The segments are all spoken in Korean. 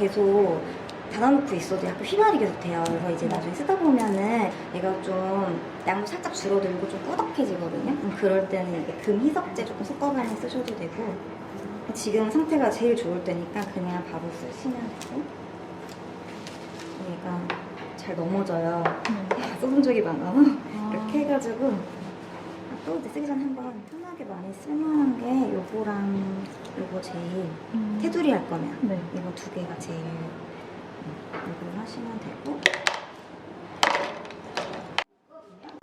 계속 닫아놓고 있어도 약간 휘발이 계속 돼요. 그래서 이제 나중에 쓰다 보면은 얘가 좀 양도 살짝 줄어들고 좀 꾸덕해지거든요. 그럼 그럴 때는 이게 금 희석제 조금 섞어가면서 쓰셔도 되고 지금 상태가 제일 좋을 때니까 그냥 바로 쓰시면 되고 얘가 잘 넘어져요. 써본 적이 많아서 이렇게 해가지고 또 이제 쓰기 전에 한번 편하게 많이 쓸만한 게 요거랑 요거 제일 테두리 할 거면 네. 이거 두 개가 제일 이걸 하시면 되고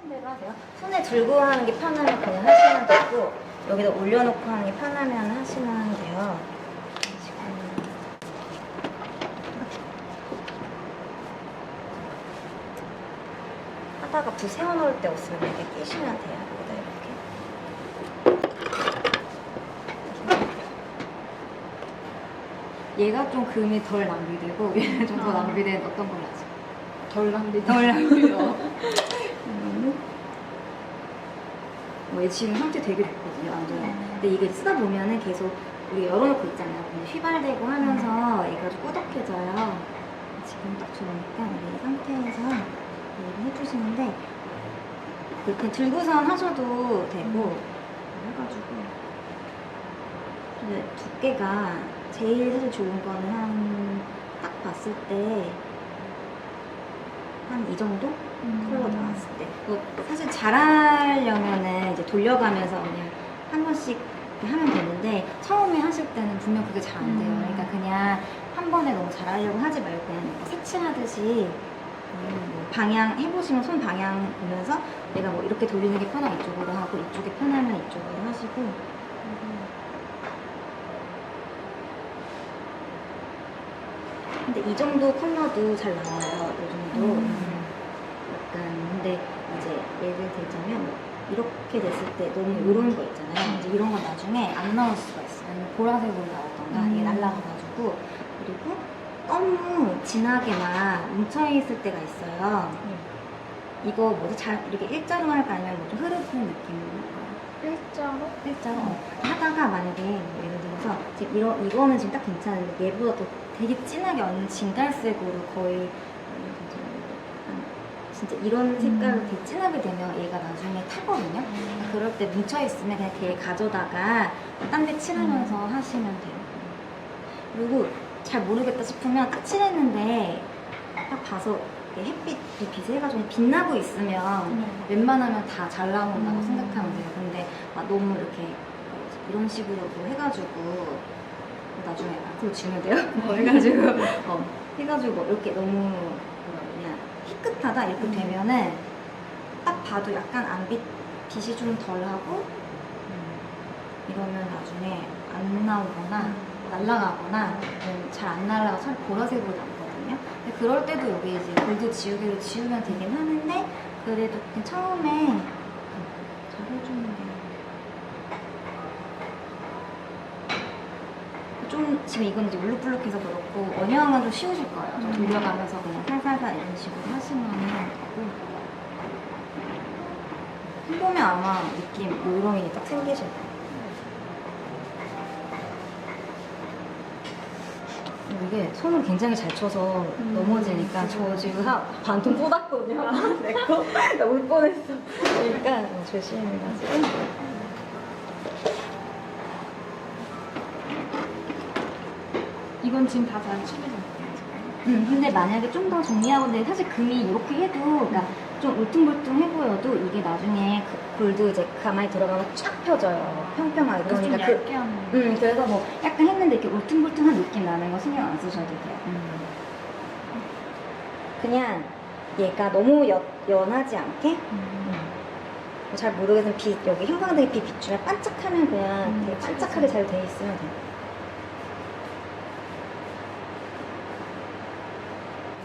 대로 하세요. 손에 들고 하는 게 편하면 그냥 하시면 되고 여기다 올려놓고 하는 게 편하면 하시면 돼요. 하다가 불 세워놓을 때 없으면 이렇게 끼시면 돼요. 여기다 이렇게. 얘가 좀 금이 덜 낭비되고 얘는 좀더 아. 낭비된 어떤 걸로 하죠? 덜 낭비. 덜 낭비요. 뭐얘 지금 상태 되게 좋거든요, 완전. 근데 이게 쓰다 보면은 계속 우리 열어놓고 있잖아요. 휘발되고 하면서 얘가 좀 꾸덕해져요. 지금 딱 좋으니까 이 상태에서 얘를 해주시는데 이렇게 들고선 하셔도 되고 해가지고 근데 두께가 제일 사실 좋은 거는 한 딱 봤을 때 한 이 정도 컬러 나왔을 때. 뭐 사실 잘하려면은 이제 돌려가면서 그냥 한 번씩 하면 되는데 처음에 하실 때는 분명 그게 잘 안 돼요. 음. 그러니까 그냥 한 번에 너무 잘하려고 하지 말고 그냥 뭐 색칠하듯이 음, 뭐 방향 해보시면 손 방향 보면서 내가 뭐 이렇게 돌리는 게 편하면 이쪽으로 하고 이쪽이 편하면 이쪽으로 하시고 근데 이 정도 컬러도 잘 나와요. 이 정도. 음. 약간 근데 이제 예를 들자면 뭐 이렇게 됐을 때 너무 이런 거 있잖아요. 이제 이런 건 나중에 안 나올 수가 있어요. 아니면 보라색으로 나오던가 이게 음. 날라가가지고 그리고 너무 진하게만 뭉쳐있을 때가 있어요. 이거 뭐지 잘 이렇게 일자로 할까 아니면 뭐 좀 흐르는 느낌으로 일자로? 일자로 하다가 만약에 뭐 예를 들어서 지금 이런 이거는 지금 딱 괜찮은데 얘보다 더 되게 진하게 얹는 진갈색으로 거의 한 진짜 이런 색깔로 음. 되게 진하게 되면 얘가 나중에 타거든요. 그럴 때 뭉쳐 있으면 그냥 걔 가져다가 딴 데 칠하면서 하시면 돼요. 그리고 잘 모르겠다 싶으면 딱 칠했는데 딱 봐서 햇빛 이 빛에 해가지고 빛나고 있으면 웬만하면 다 잘 나온다고 음. 생각하면 돼요. 근데 막 너무 이렇게 이런 식으로 뭐 해가지고 나중에 앞으로 주면 돼요. 뭐 해가지고 어, 해가지고 뭐 이렇게 너무 뭐라 그냥 희끗하다 이렇게 음. 되면은 딱 봐도 약간 안 빛 빛이 좀 덜하고 이러면 나중에 안 나오거나 날아가거나 잘 안 날아가 차라리 보라색으로 남거든요. 근데 그럴 때도 여기 이제 골드 지우개로 지우면 되긴 하는데 그래도 처음에 잘 해주는 게. 좀 지금 이건 이제 울룩불룩해서 그렇고 원형은 좀 쉬우실 거예요. 좀 음. 돌려가면서 그냥 살살살 이런 식으로 하시면 되고 해보면 아마 느낌 요령이 딱 생기실 거예요. 이게 손을 굉장히 잘 쳐서 음. 넘어지니까 저 지금 한 반통 쏟았거든요. 내거 나울 뻔했어. 그러니까 조심해가지고. 이건 지금 다잘 칠해졌어요. 음, 근데 만약에 좀 더 정리하고 근데 사실 금이 이렇게 해도 그러니까 좀 울퉁불퉁해 보여도 이게 나중에 그 골드 이제 가만히 들어가면 쫙 펴져요. 평평하게. 좀 그러니까 그, 얇게 하는 거. 음, 그래서 뭐 약간 했는데 이렇게 울퉁불퉁한 느낌 나는 거 신경 안 쓰셔도 돼요. 음. 그냥 얘가 너무 연, 연하지 않게 음. 잘 모르겠으면 빛 여기 형광등에 빛 비추면 반짝하면 그냥 음, 되게 반짝하게 잘 돼 있으면 돼요.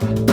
Bye.